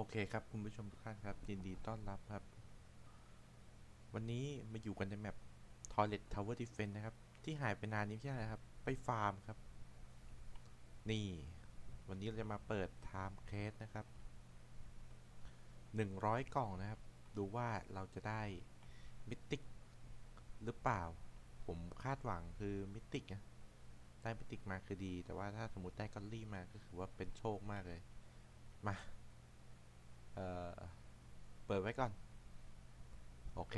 โอเคครับคุณผู้ชมทุกท่านครับ ยินดีต้อนรับครับ วันนี้มาอยู่กันในแมป Toilet Tower Defense นะครับ ที่หายไปนานนี้ไม่ใช่อะไรครับ ไปฟาร์มครับ นี่ วันนี้เราจะมาเปิด Time c a s นะครับ 100 กล่องนะครับ ดูว่าเราจะได้มิติกหรือเปล่า ผมคาดหวังคือมิติกนะได้มิติกมาคือดี แต่ว่าถ้าสมมติได้กอลลี่มาก็ถือว่าเป็นโชคมากเลย มา เปิดไว้ก่อน โอเค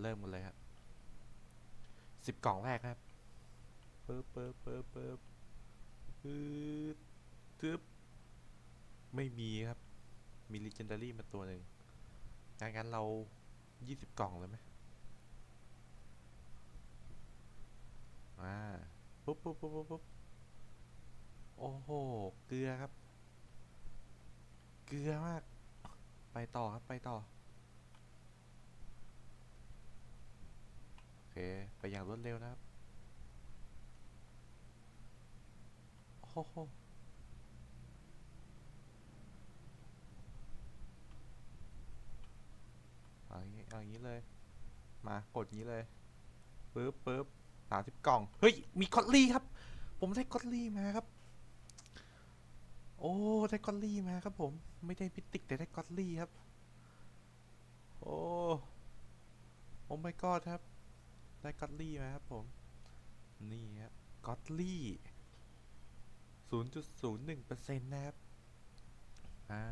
เริ่มกันเลยครับสิบกล่องแรกครับเปิบเปิบเปิบเปิบปึ๊ดทึบไม่มีครับ มี legendary มาตัวหนึ่งงั้นงั้นเรายี่สิบกล่องเลยไหมอ่า ปุ๊บปุ๊บปุ๊บปุ๊บปุ๊บโอ้โห เกลือครับ เกลือมาก ไปต่อครับไปต่อ โอเค ไปอย่างรวดเร็วนะครับ โอ้โหเอาอย่างนี้เอาอย่างนี้เลย มากดอย่างนี้เลยปึ๊บปึ๊บสามสิบกล่อง เฮ้ย มีคอตลี่ครับ ผมได้คอตลี่มาครับ โอ้ได้กอลลี่มาครับผม ไม่ได้พิติกแต่ได้กอลลี่ครับ โอ้โอ้ไม่กอดครับ ได้กอลลี่มาครับผม นี่ครับกอลลี่ศูนย์จุดศูนย์หนึ่งเปอร์เซ็นต์นะครับ อ่า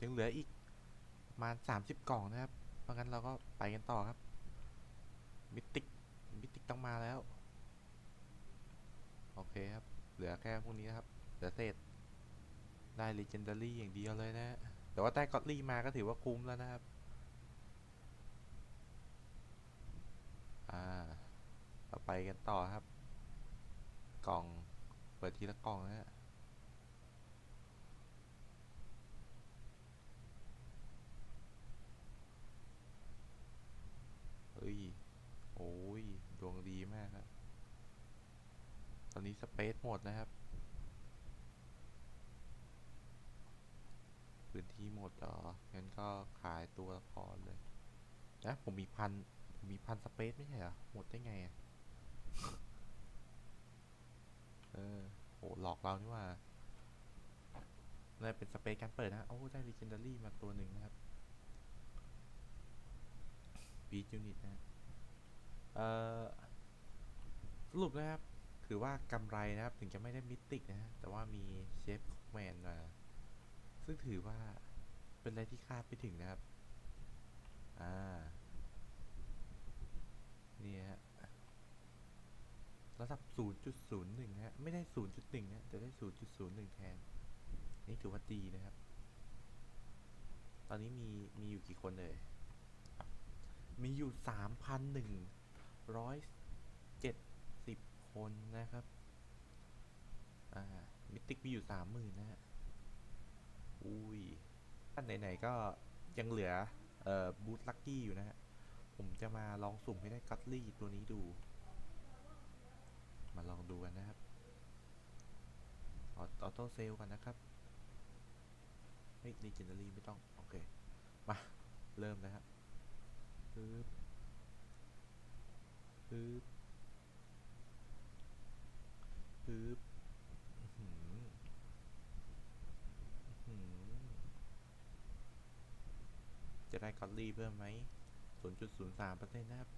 ยังเหลืออีกประมาณสามสิบกล่องนะครับ เพราะงั้นเราก็ไปกันต่อครับ มิติก มิติกต้องมาแล้ว โอเคครับ เหลือแค่พวกนี้นะครับ เหลือเศษ ได้ Legendary อย่างเดียวเลยนะ แต่ว่าได้กอตลี่มาก็ถือว่าคุ้มแล้วนะครับ อ่าเราไปกันต่อครับ กล่อง เปิดทีละกล่องนะฮะเฮ้ย โอ้ย ดวงดีมากครับ ตอนนี้สเปซหมดนะครับ ที่หมดเหรอ งั้นก็ขายตัวละครเลยนะผมมีพันผมมีพันสเปซไม่ใช่เหรอ หมดได้ไงอะเออโหหลอกเรานี่ว่าเลยเป็นสเปซการเปิดนะ โอ้ ได้ legendary มาตัวหนึ่งนะครับ beat unit นะเอ่อสรุปนะครับ ถือว่ากำไรนะครับ ถึงจะไม่ได้มิติกนะฮะ แต่ว่ามีเชฟแมนมา ซึ่งถือว่า เป็นอะไรที่คาดไม่ถึงนะครับ อ่า นี่ฮะระดับ 0.01นะฮะ ไม่ได้ 0.1 นะ แต่ได้ 0.01 แทน นี่ถือว่าดีนะครับ ตอนนี้มี มีอยู่กี่คนเลย มีอยู่ 3,170 คนนะครับ อ่า มิติกมีอยู่ 30,000 นะฮะ อุ้ย ไหนๆก็ยังเหลือเอ่อบูธลักกี้อยู่นะฮะ ผมจะมาลองสุ่มให้ได้กัตลี่ตัวนี้ดู มาลองดูกันนะครับ ออโต้เซลกันนะครับเฮ้ย legendary ไม่ต้อง โอเค มา เริ่มนะครับปึ๊บปึ๊บปึ๊บอื้อหือ อื้อหือ จะได้กอตลี่เพิ่มไหม 0.03%นะครับ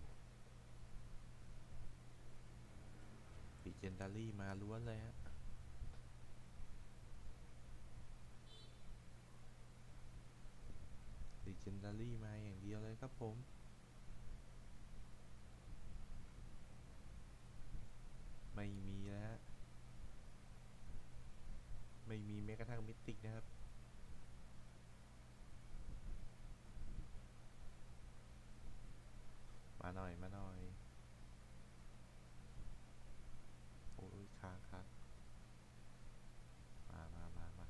ปีเจนดารี่มาล้วนเลยฮะลีเจนดารี่มาอย่างเดียวเลยครับผมไม่มีแล้ว ไม่มีแม้กระทั่งมิติกนะครับ มา หน่อย มาหน่อย โอ้ยค้างค้างมามามามา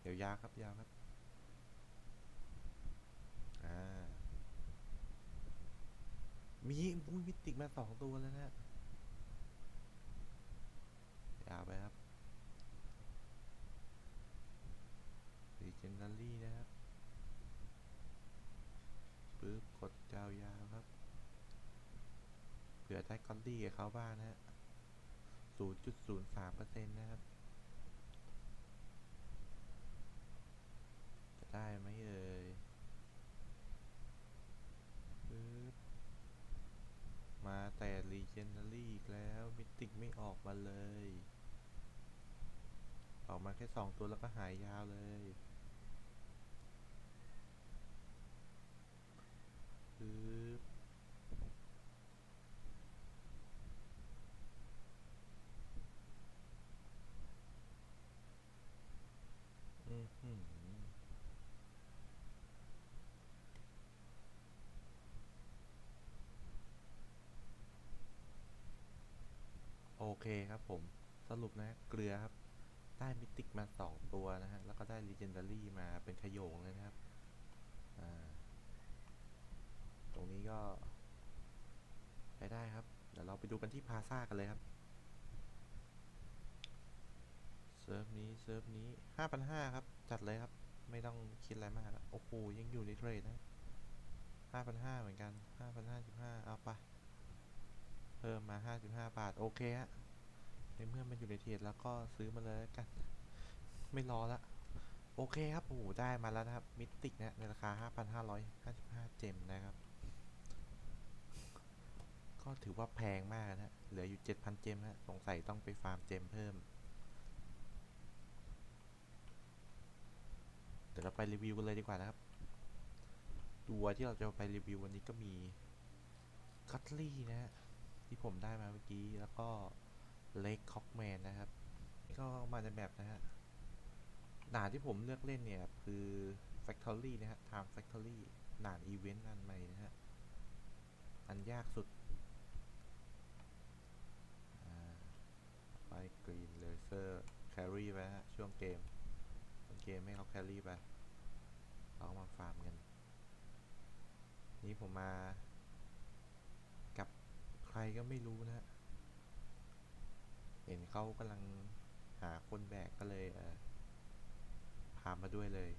เดี๋ยวยาวครับยาวครับ อ่า มีอุ้ยมิติกมาสองตัวแล้วนะยาวไปครับลีเจ Legendary นะครับปึ๊บกดยาวๆครับ เผื่อได้กอลลี่กับเขาบ้างนะฮะ0.03%นต์นะครับ จะได้ไหมเอ่ยมาแต่ Legendary อีกแล้ว มิติกไม่ออกมาเลย ออกมาแค่สองตัวแล้วก็หายยาวเลยปึ๊บอือหือ โอ เคครับผมสรุปนะเกลือครับ ได้มิติกมาสองตัวนะฮะ แล้วก็ได้ Legendary มาเป็นขโยงเลยนะครับ อ่า ตรงนี้ก็ใช้ได้ครับ เดี๋ยวเราไปดูกันที่พาซ่ากันเลยครับเซิร์ฟนี้เซิร์ฟนี้ห้าพันห้าครับ จัดเลยครับ ไม่ต้องคิดอะไรมากโอ้โหยังอยู่ในเทรดนะห้าพันห้าเหมือนกันห้าพันห้าสิบห้าเอาไปเพิ่มมาห้าสิบห้าบาท โอเคฮะ ในเมื่อมันอยู่ในเทรดแล้วก็ซื้อมาเลยแล้วกัน ไม่รอละ โอเคครับโอ้โหได้มาแล้วนะครับ มิติกนะในราคา 5,555 เจมนะครับ ก็ถือว่าแพงมากนะฮะเหลืออยู่ 7,000 เจมนะสงสัยต้องไปฟาร์มเจมเพิ่ม เดี๋ยวเราไปรีวิวกันเลยดีกว่านะครับ ตัวที่เราจะไปรีวิววันนี้ก็มีคัตลี่นะฮะที่ผมได้มาเมื่อกี้แล้วก็ เล็กคอกแมนนะครับ ก็มาในแบบนะฮะด่านที่ผมเลือกเล่นเนี่ย คือ Factory นะฮะ Time Factory ด่านอีเวนต์อันใหม่นะฮะ อันยากสุดไปกรีนเลเซอร์แครี่ไปฮะ ช่วงเกมต้นเกมให้เขาแครี่ไปเรามาฟาร์มกัน นี่ผมมา กับใครก็ไม่รู้นะฮะ เห็นเขากำลังหาคนแบกก็เลยเออพามาด้วยเลย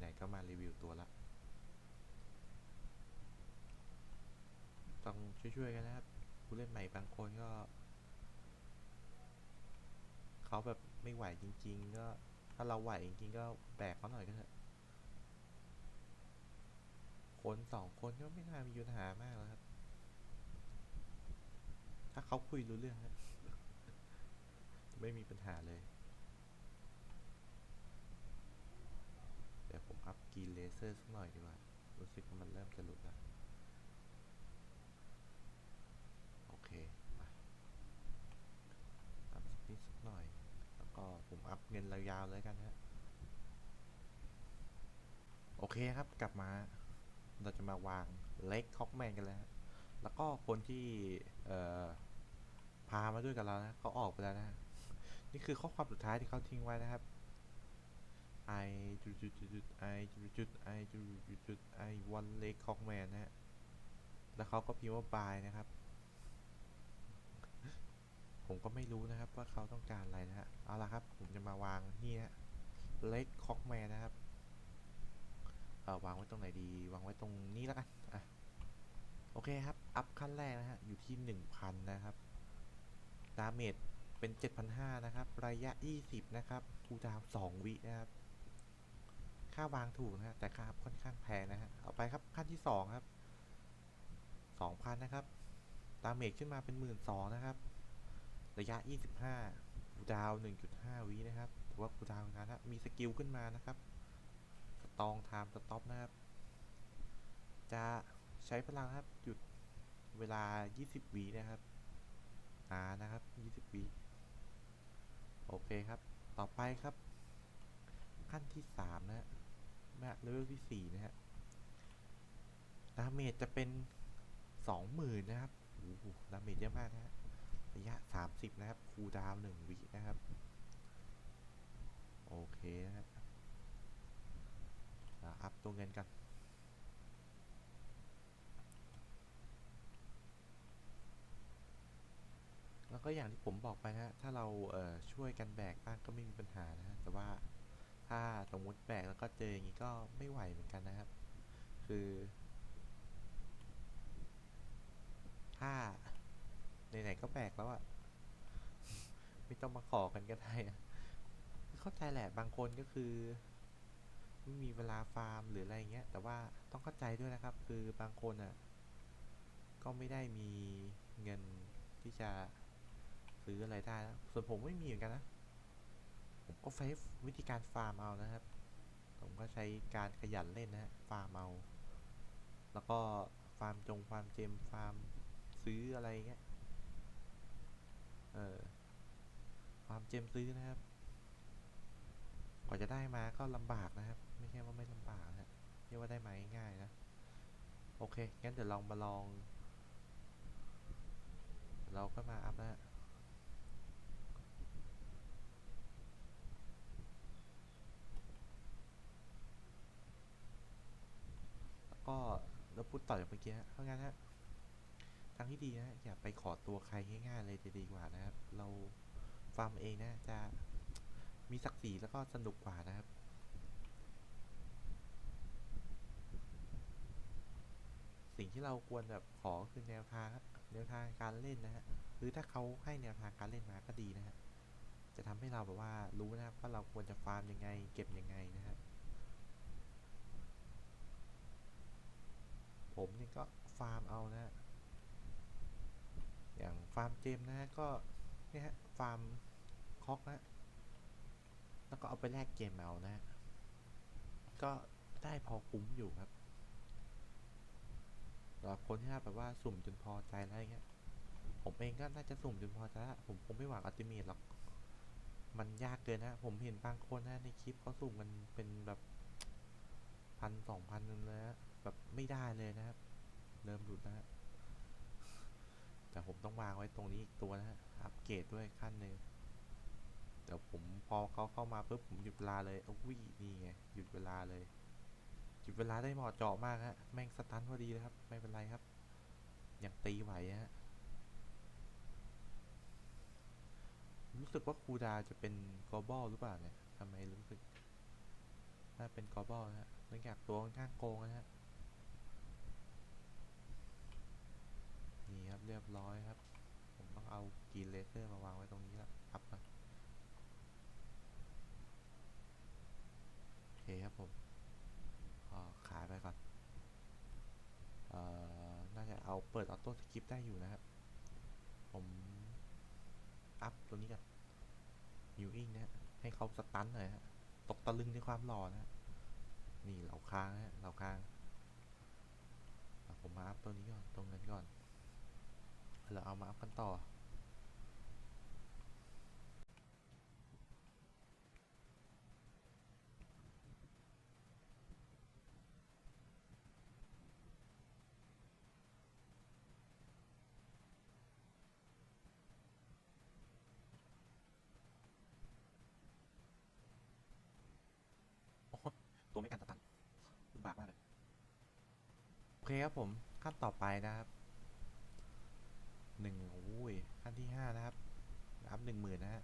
ไหนๆก็มารีวิวตัวละ ต้องช่วยๆกันนะครับผู้เล่นใหม่บางคนก็ เขาแบบไม่ไหวจริง ๆ ก็ถ้าเราไหวจริง ๆ ก็แบกเขาหน่อยก็เถอะคนสองคนก็ไม่น่ามีปัญหามากแล้วครับ ถ้าเขาคุยรู้เรื่องนะ ไม่มีปัญหาเลย เดี๋ยวผมอัพกรีนเลเซอร์สักหน่อยดีกว่า รู้สึกว่ามันเริ่มจะหลุดแล้ว โอเค มาอัพสักนิดสักหน่อย แล้วก็ผมอัพเงินยาวๆเลยกันฮะ โอเคครับ กลับมา เราจะมาวางเล็กคอกแมนกันแล้ว แล้วก็คนที่เอ่อพามาด้วยกับเรานะเขาออกไปแล้วนะ นี่คือข้อความสุดท้ายที่เขาทิ้งไว้นะครับ I จุดจุดจุดจุด I จุดจุด I จุดจุดจุด I one leg cock man นะฮะ แล้วเขาก็พิมพ์ว่า bye นะครับ ผมก็ไม่รู้นะครับว่าเขาต้องการอะไรนะฮะ เอาละครับ ผมจะมาวางนี่ฮะ leg cock man นะครับ เออวางไว้ตรงไหนดี วางไว้ตรงนี้แล้วกัน อะ โอเคครับ อัพขั้นแรกนะฮะ อยู่ที่1,000นะครับ ดาเมจ เป็น 7,500 นะครับ ระยะ 20 นะครับคูดาว 2 วินะครับ ค่าวางถูกนะฮะแต่ค่าค่อนข้างแพงนะฮะเอาไปครับขั้นที่ 2 ครับ 2,000 นะครับดามเมจขึ้นมาเป็น12,000นะครับ ระยะ 25คูดาวน์1.5 วินะครับถือว่าคูดาวน์นานนะมีสกิลขึ้นมานะครับสตองไทม์สต็อปนะครับ จะใช้พลังครับหยุดเวลา 20วินะครับ อ่า นะครับ 20วิ โอเคครับ ต่อไปครับ ขั้นที่3นะฮะแมเลเวลที่4นะฮะดาเมจจะเป็น20,000นะครับโอ้โหดาเมจเยอะมากนะฮะระยะ30นะครับ คูลดาวน์1วินะครับ โอเคนะฮะอัพตัวเงินกัน แล้วก็อย่างที่ผมบอกไปนะฮะถ้าเราเอ่อช่วยกันแบกบ้างก็ไม่มีปัญหานะฮะแต่ว่าถ้าสมมติแบกแล้วก็เจออย่างนี้ก็ไม่ไหวเหมือนกันนะครับ คือ ถ้าไหนๆก็แบกแล้วอะไม่ต้องมาขอกันก็ได้นะเข้าใจแหละบางคนก็คือไม่มีเวลาฟาร์มหรืออะไรเงี้ย แต่ว่าต้องเข้าใจด้วยนะครับ คือบางคนอะ ก็ไม่ได้มีเงินที่จะ ซื้ออะไรได้ส่วนผมไม่มีเหมือนกันนะ ผมก็ใช้วิธีการฟาร์มเอานะครับ ผมก็ใช้การขยันเล่นนะฮะฟาร์มเอา แล้วก็ฟาร์มจงฟาร์มเจมฟาร์มซื้ออะไรเงี้ย เออฟาร์มเจมซื้อนะครับกว่าจะได้มาก็ลำบากนะครับ ไม่ใช่ว่าไม่ลำบากนะเรียกว่าได้มาง่ายๆนะ โอเค งั้นเดี๋ยวลองมาลอง เราก็มาอัพนะฮะแล้ว ก็เราพูดต่อจากเมื่อกี้ฮะเพราะงั้นฮะทางที่ดีนะอย่าไปขอตัวใครง่ายๆเลยจะดีกว่านะครับ เราฟาร์มเองนะจะมีศักดิ์ศรีแล้วก็สนุกกว่านะครับสิ่งที่เราควรแบบขอคือแนวทางแนวทางการเล่นนะฮะคือถ้าเขาให้แนวทางการเล่นมาก็ดีนะฮะจะทำให้เราแบบว่ารู้นะครับว่าเราควรจะฟาร์มยังไง เก็บยังไงนะฮะ ผมนี่ก็ฟาร์มเอานะฮะอย่างฟาร์มเจมนะฮะก็เนี่ยฮะฟาร์มคอกนะ แล้วก็เอาไปแลกเกมเอานะฮะก็ได้พอคุ้มอยู่ครับสำหรับคนที่แบบว่าสุ่มจนพอใจอย่างเงี้ย ผมเองก็น่าจะสุ่มจนพอใจล้วผมคงไม่หวังอัลติเมทหรอก มันยากเกินนะ ผมเห็นบางคนนะในคลิปเขาสุ่มกันเป็นแบบพันสองพันนึงเลยนะ แบบไม่ได้เลยนะครับ เริ่มหลุดนะฮะแต่ผมต้องวางไว้ตรงนี้อีกตัวนะฮะอัปเกรดด้วยขั้นหนึ่งเดี๋ยวผมพอเขาเข้ามาปุ๊บผมหยุดเวลาเลยอุ้ยนี่ไงหยุดเวลาเลย หยุดเวลาได้เหมาะเจาะมากฮะแม่งสตันพอดีเลยครับไม่เป็นไรครับ ยังตีไหวฮะรู้สึกว่าครูดาจะเป็นกอบอลหรือเปล่าเนี่ยทำไมรู้สึกน่าเป็นกอบอลนะฮะเนื่องจากตัวค่อนข้างโกงนะฮะ นี่ครับเรียบร้อยครับ ผมต้องเอากรีเลเซอร์มาวางไว้ตรงนี้ละครับมาโอเคครับผมขายไปก่อนเอ่อน่าจะเอาเปิดออโต้สคริปได้อยู่นะครับ ผมอัพตัวนี้กันมิวอิงนะให้เขาสตันหน่อยฮะตกตะลึงในความหล่อนะฮะนี่เหล่าค้างฮะเหล่าค้างผมมาอัพตัวนี้ก่อนตรงนั้นก่อน เราเอามาอัพกันต่อ ตัวไม่กันสตันลำบากมากเลย โอเคครับผมขั้นต่อไปนะครับ หนึ่งโอ้ยขั้นที่ห้านะครับอัพหนึ่งหมื่นนะฮะ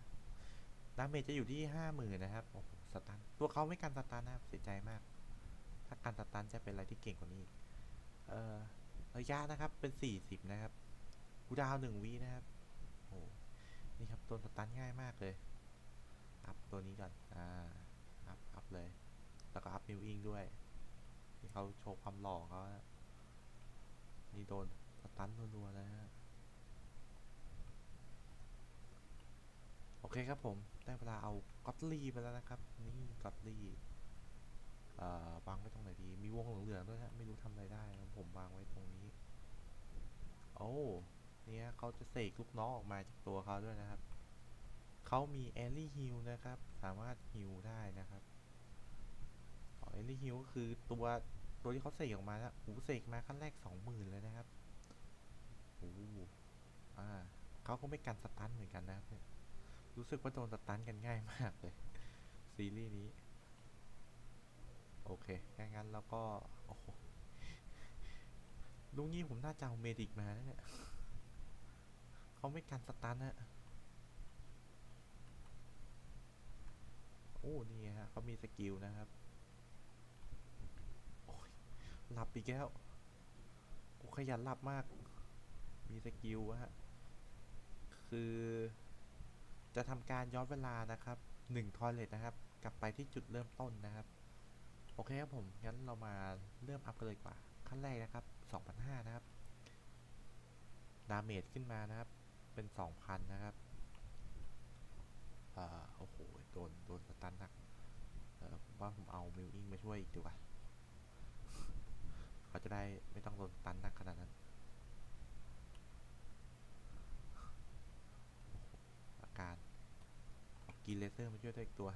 ดาเมจจะอยู่ที่ห้าหมื่นนะครับโอ้โหสตันตัวเขาไม่กันสตันนะครับเสียใจมาก ถ้ากันสตันจะเป็นอะไรที่เก่งกว่านี้เอ่อระยะนะครับเป็นสี่สิบนะครับกูดาวหนึ่งวินะครับโอ้นี่ครับตัวสตันง่ายมากเลยอัพตัวนี้ก่อนอ่าอัพอัพเลย แล้วก็อัพมิวอิงด้วยที่เขาโชว์ความหล่อเขานะนี่โดนสตันรัวๆเลยฮะ โอ เคครับผม ได้เวลาเอาก็อตลี่ไปแล้วนะครับ นี่ก็อตลี่เอ่อวางไว้ตรงไหนดี มีวงเหลืองๆด้วยฮะ ไม่รู้ทำอะไรได้นะผมวางไว้ตรงนี้ โอ้เนี่ยเขาจะเสกลูกน้องออกมาจากตัวเขาด้วยนะครับ เขามีแอลลี่ฮิลนะครับ สามารถฮิลได้นะครับแอลลี่ฮิลก็คือตัวตัวที่เขาเสกออกมานะหูเสกมาขั้นแรกสองหมื่นเลยนะครับโอ้อ่าเขาก็ไม่กันสตันเหมือนกันนะครับ รู้สึกว่าโดนสตันกันง่ายมากเลย ซีรีส์นี้ โอเคงั้นงั้นแล้วก็ โอ้โหลุงนี้ผมน่าจะเอาเมดิกมาเนี่ยเขาไม่กันสตันนะโอ้ นี่ฮะเขามีสกิลนะครับ โอ้ยหลับอีกแล้วกูขยันหลับมาก มีสกิลฮะ คือ จะทำการย้อนเวลานะครับหนึ่งทอยเลทนะครับ กลับไปที่จุดเริ่มต้นนะครับ โอเคครับผม งั้นเรามาเริ่มอัพกันเลยกว่า ขั้นแรกนะครับ2,500นะครับ ดาเมจขึ้นมานะครับ เป็น 2,000 นะครับอ่าโอ้โห โดน โดนสตันหนักเออผมว่าผมเอามิวอิงมาช่วยอีกดีกว่า เขาจะได้ไม่ต้องโดนสตันหนักขนาดนั้น อา การกินเลเซอร์มาช่วยด้วยอีกตัว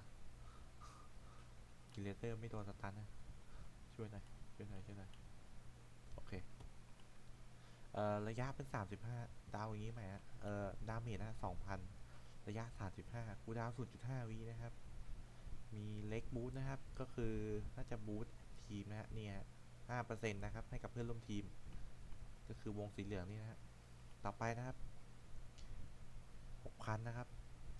กินเลเซอร์ไม่โดนสตันนะช่วยหน่อยช่วยหน่อยช่วยหน่อยโอเคเอ่อระยะเป็น35ดาวอย่างนี้ไหมฮะเอ่อดาเมจนะ2,000ระยะ35กูดาว0.5วินะครับ มีเล็กบูทนะครับ ก็คือน่าจะบูททีมนะฮะเนี่ย5%นะครับให้กับเพื่อนร่วมทีม ก็คือวงสีเหลืองนี่นะฮะต่อไปนะครับ 6,000นะครับ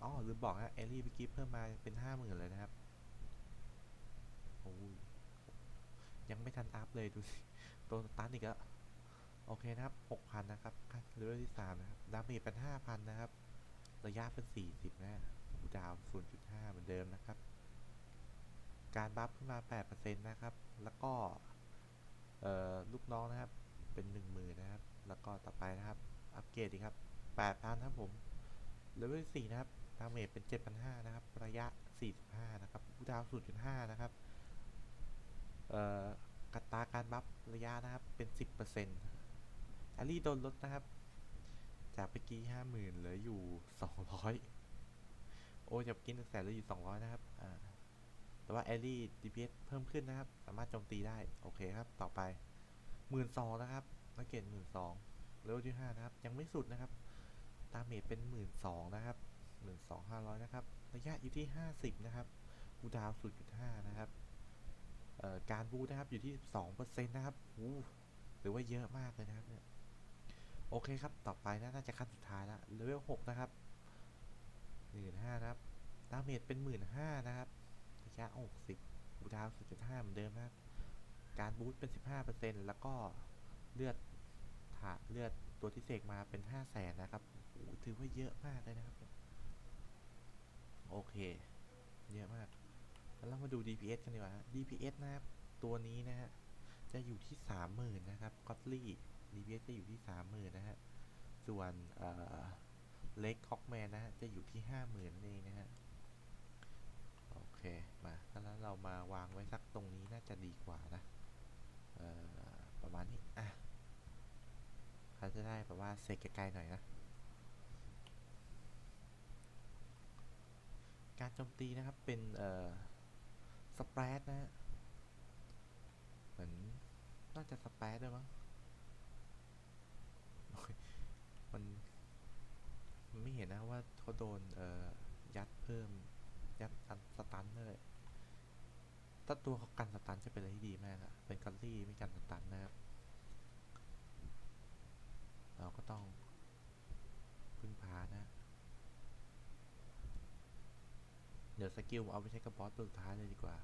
อ๋อลืมบอกฮะเอลลี่เมื่อกี้เพิ่มมาเป็น50,000เลยนะครับโอ้ยยังไม่ทันอัพเลยดูสิโดนตันอีกแล้วโอเคนะครับ6,000นนะครับเลเวลที่3นะครับ ดาเมจเป็น5,000นนะครับ ระยะเป็น40นะคูลดาวน์0.5เหมือนเดิมนะครับ การบัฟขึ้นมา8%นต์นะครับ แล้วก็ เอ่อ ลูกน้องนะครับ เป็น10,000นนะครับ แล้วก็ต่อไปนะครับ อัปเกรดอีกครับ8,000ครับผม เลเวลที่4นะครับดาเมจเป็น7,500นะครับ ระยะ45นะครับดาวน์0.5นะครับ เอ่อกัตราการบัฟระยะนะครับเป็น10%แอลลี่โดนลดนะครับ จากเมื่อกี้50,000เหลืออยู่200โอ้จากเมื่อกี้1แสนเหลืออยู่200นะครับ อ่า แต่ว่าแอลลี่ DPS เพิ่มขึ้นนะครับ สามารถโจมตีได้ โอเคครับ ต่อไป12,000นะครับนักเกต12,000เลเวลที่5นะครับ ยังไม่สุดนะครับ ดาเมจเป็น 12,000นะครับ12,500 นะครับ ระยะอยู่ที่ 50 นะครับคูดาวน์0.5 นะครับการบูนะครับอยู่ที่ 2%นะครับหรือว่าเยอะมากเลยนะครับเนี่ยโอเคครับ ต่อไปนะน่าจะขั้นสุดท้ายแล้วเลเวล6นะครับ15,000นะครับ ดาเมจเป็น15,000นะครับ ระยะ60คูดาวน์0.5เหมือนเดิมนะครับ การบูทเป็น15%แล้วก็เลือดถาเลือด ตัวที่เสกมาเป็น500,000นะครับโอ้ถือว่าเยอะมากเลยนะครับ โอเค เยอะมาก แล้วเรามาดู DPS กันดีกว่า DPS นะครับ ตัวนี้นะฮะ จะอยู่ที่30,000นนะครับก็อตลี่ DPS จะอยู่ที่30,000นนะฮะ ส่วนเอ่อเล็กคอกแมนนะฮะ จะอยู่ที่50,000นั่นเองนะฮะ โอเค มาถ้าแล้วเรามาวางไว้สักตรงนี้น่าจะดีกว่านะ เอ่อ ประมาณนี้ เขาจะได้แบบว่าเสกไกลๆหน่อยนะ การโจมตีนะครับเป็น เอ่อ สเปรดนะ เหมือนน่าจะสเปรดด้วยมั้งมันมันไม่เห็นนะว่าเขาโดน เอ่อ ยัดเพิ่ม ยัดอันสตันเลยถ้าตัวเขากันสตันจะเป็นอะไรที่ดีมากอะเป็นกอลลี่ไม่กันสตันนะครับ เราก็ต้องพึ่งพานะ เดี๋ยวสกิลเอาไปใช้กับบอสตัวท้ายเลยดีกว่า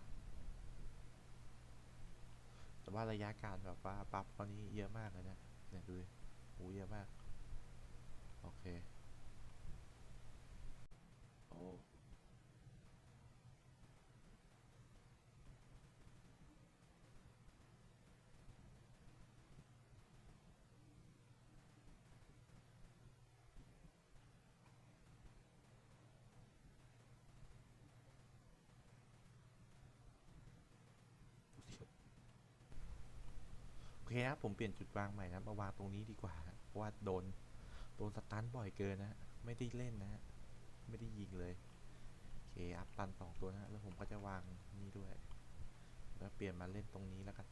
แต่ว่าระยะการแบบว่าปรับตอนนี้เยอะมากเลยนะเนี่ยดูดิโหเยอะมาก โอเค โอ้ โอ เคครับผมเปลี่ยนจุดวางใหม่นะมาวางตรงนี้ดีกว่า เพราะว่าโดนโดนสตันบ่อยเกินนะ ไม่ได้เล่นนะ ไม่ได้ยิงเลย โอเคอัพตันสองตัวนะ แล้วผมก็จะวางนี่ด้วย แล้วเปลี่ยนมาเล่นตรงนี้แล้วกัน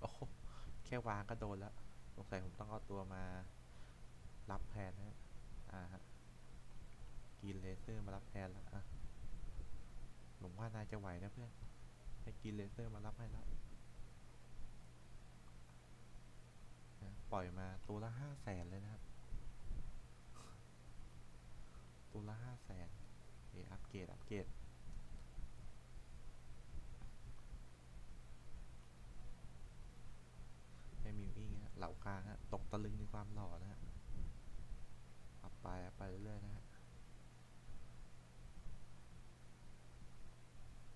โอ้โหแค่วางก็โดนแล้วสงสัยผมต้องเอาตัวมารับแทนนะฮะอ่าฮะกินเลเซอร์มารับแทนแล้วอะผมว่านายจะไหวนะเพื่อนให้กินเลเซอร์มารับให้แล้ว ปล่อยมาตัวละห้าแสนเลยนะครับ ตัวละห้าแสนเอออัปเกรดอัปเกรดแม่มิวอิงฮะเหล่ากลางฮะตกตะลึงในความหล่อนะฮะอัพไปอัพไปเรื่อยๆนะฮะ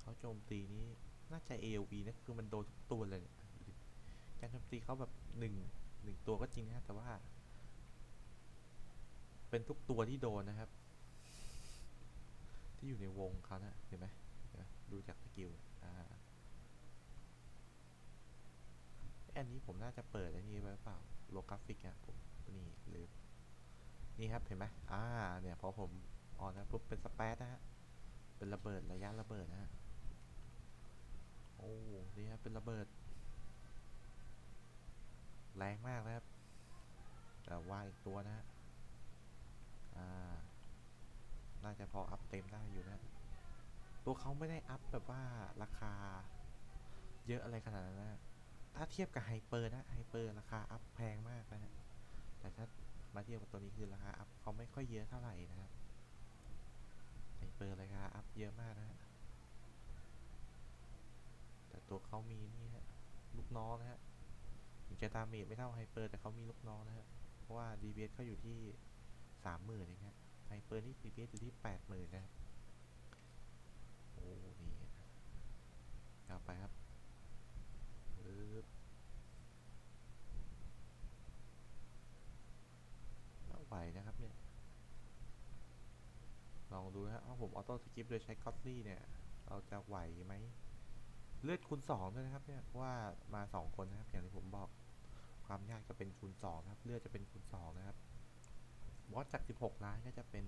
เขาโจมตีนี้น่าจะเอวีนะคือมันโดนทุกตัวเลยการโจมตีเขาแบบหนึ่ง หนึ่งตัวก็จริงนะแต่ว่า เป็นทุกตัวที่โดนนะครับ ที่อยู่ในวงเขานะเห็นไหมดูจากสกิลอ่าอันนี้ผมน่าจะเปิดอันนี้ไว้หรือเปล่าโลกราฟิกอะผมนี่ลืมนี่ครับเห็นไหมอ่าเนี่ยพอผมออนนะปุ๊บเป็นสเปซนะฮะเป็นระเบิดระยะระเบิดนะฮะโอ้นี่ครับเป็นระเบิด แรงมากนะครับแต่ว่าอีกตัวนะฮะน่าจะพออัพเต็มได้อยู่นะตัวเขาไม่ได้อัพแบบว่าราคาเยอะอะไรขนาดนั้นนะถ้าเทียบกับไฮเปอร์นะไฮเปอร์ราคาอัพแพงมากนะฮะแต่ถ้ามาเทียบกับตัวนี้คือราคาอัพเขาไม่ค่อยเยอะเท่าไหร่นะครับไฮเปอร์ราคาอัพเยอะมากนะฮะแต่ตัวเขามีนี่ฮะลูกน้องนะฮะ จะดาเมจไม่เท่าไฮเปอร์แต่เขามีลูกน้องนะฮะเพราะว่า DBS เขาอยู่ที่สามหมื่นเองฮะไฮเปอร์นี่ DPS อยู่ที่แปดหมื่นนะครับโอ้นี่ยาวไปครับปึ๊บแล้วไหวนะครับเนี่ย ลองดูนะฮะว่าผมออโต้สกิปโดยใช้ก็อตลี่เนี่ย เราจะไหวไหม เลือดคูณสองด้วยนะครับเนี่ย ว่ามาสองคนนะครับ อย่างที่ผมบอก ความยากจะเป็นคูณสองนะครับ เลือดจะเป็นคูณสองนะครับบอสจาก 16 ล้านก็จะเป็น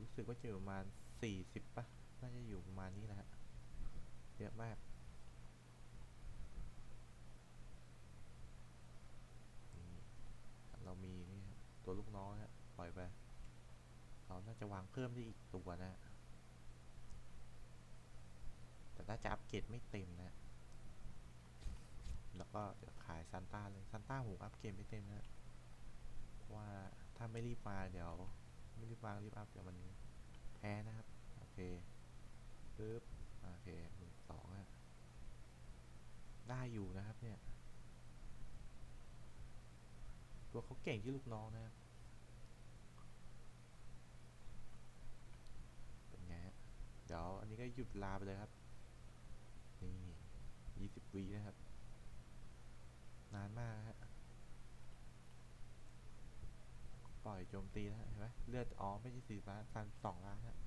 รู้สึกว่าจะอยู่ประมาณ 40ปะน่าจะอยู่ประมาณนี้นะฮะเยอะมากเรามีนี่ครับตัวลูกน้องฮะปล่อยไป เราน่าจะวางเพิ่มได้อีกตัวนะฮะแต่น่าจะอัปเกรดไม่เต็มนะฮะ แล้วก็เดี๋ยวขายซันต้าเลยซันต้าผมอัปเกรดไม่เต็มนะฮะเพราะว่าถ้าไม่รีบมาเดี๋ยว ไม่รีบวางรีบอัพเดี๋ยวมันแพ้นะครับ โอเคปึ๊บโอเคหนึ่งสองอะได้อยู่นะครับเนี่ย ตัวเขาเก่งที่ลูกน้องนะครับเป็นไงฮะเดี๋ยวอันนี้ก็หยุดลาไปเลยครับ นี่ยี่สิบวินะครับ นานมากฮะปล่อยโจมตีนะฮะเห็นไหมเลือดอ๋อไม่ใช่สี่ล้านสามสองล้านฮะ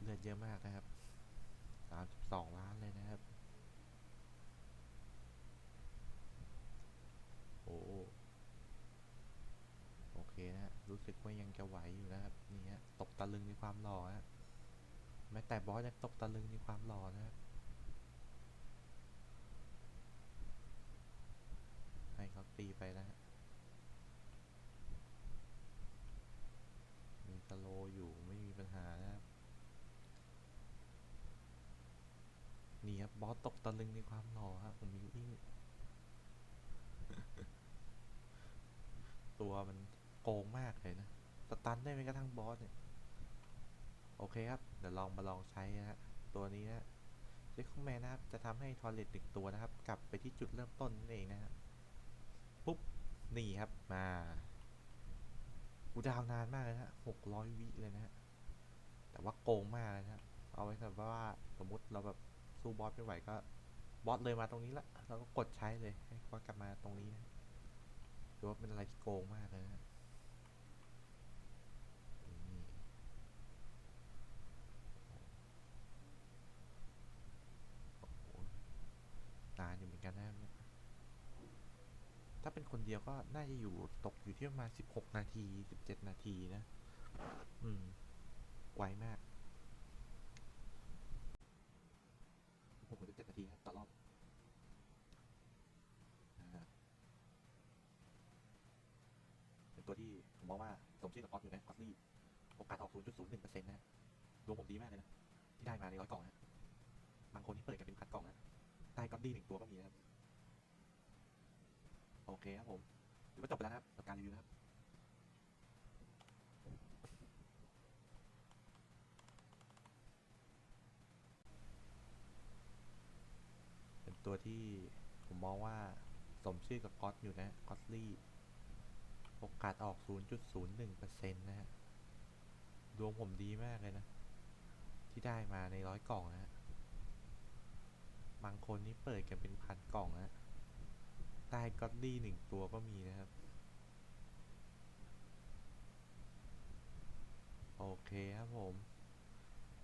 เลือดเยอะมากนะครับสามสิบสองล้านเลยนะครับ โอ้โอเคนะฮะรู้สึกว่ายังจะไหวอยู่นะครับ นี่ฮะ ตกตะลึงในความหล่อฮะแม้แต่บอสยังตกตะลึงในความหล่อนะครับ ให้เขาตีไปแล้วฮะ มีสโลอยู่ไม่มีปัญหานะครับ นี่ครับ บอสตกตะลึงในความหล่อครับผมมีวิ่งตัวมันโกงมากเลยนะสตันได้ไหมกระทั่งบอสเนี่ย โอเคครับ เดี๋ยวลองมาลองใช้นะฮะ ตัวนี้นะเซ็คอมแมนนะครับ จะทำให้ทอร์เรตหนึ่งตัวนะครับ กลับไปที่จุดเริ่มต้นนั่นเองนะฮะปุ๊บ นี่ครับมากูดาวนานมากเลยนะฮะหกร้อยวิเลยนะฮะ แต่ว่าโกงมากเลยนะฮะเอาไว้แบบว่าสมมติเราแบบสู้บอสไม่ไหวก็บอสเลยมาตรงนี้ละเราก็กดใช้เลยให้บอสกลับมาตรงนี้นะถือว่าเป็นอะไรที่โกงมากเลยนะฮะนี่โอ้โหนานอยู่เหมือนกันนะครับเนี่ย ถ้าเป็นคนเดียวก็น่าจะอยู่ตกอยู่ที่ประมาณสิบหกนาทีสิบเจ็ดนาทีนะ อืม ไวมากหกถึงเจ็ดนาทีครับต่อรอบเป็นตัวที่ผมมองว่าสมชื่อกับพอดอยู่นะพอดลี่โอกาสออก 0.01%นะดวงผมดีมากเลยนะ ที่ได้มาในร้อยกล่องนะ บางคนที่เปิดกันเป็นพันกล่องนะ ได้ก็อดดี้หนึ่งตัวก็มีนะครับ โอเคครับผมถือว่าจบไปแล้วนะครับกับการรีวิวนะครับเป็นตัวที่ผมมองว่าสมชื่อกับก๊อตอยู่นะก๊อตลี่โอกาสออก 0.01%นะฮะ ดวงผมดีมากเลยนะ ที่ได้มาในร้อยกล่องนะฮะ บางคนนี่เปิดกันเป็นพันกล่องนะ ได้ก๊อดดี้หนึ่งตัวก็มีนะครับ โอเคครับผม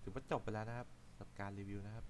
ถือว่าจบไปแล้วนะครับกับการรีวิวนะครับ